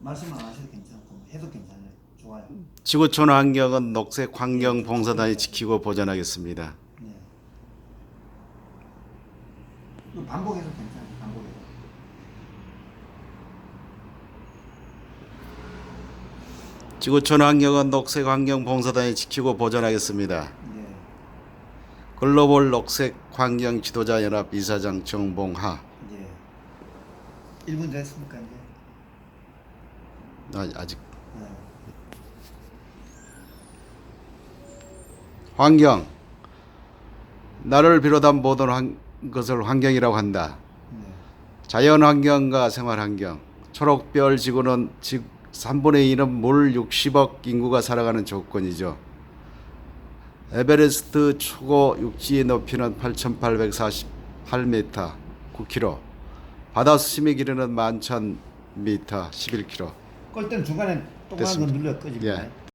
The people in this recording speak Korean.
말씀 안 하셔도 괜찮고 해도 괜찮아요. 좋아요. 지구촌 환경은 녹색 환경 봉사단이 지키고 보존하겠습니다. 네. 이거 반복해서 괜찮아요. 반복해서. 지구촌 환경은 녹색 환경 봉사단이 지키고 보존하겠습니다. 네. 글로벌 녹색 환경 지도자 연합 이사장 정봉하. 이제 1분 됐습니까 이제? 아, 아직 네. 환경 나를 비롯한 모든 환, 것을 환경이라고 한다. 네. 자연 환경과 생활 환경. 초록별 지구는 지, 3분의 1은 물 60억 인구가 살아가는 조건이죠. 에베레스트 초고 육지의 높이는 8,848m, 9km. 바다 수심의 길이는 11,000m, 11km. 끌 때는 중간에 동그란 거 됐습니다. 눌러 끄집니다. 예.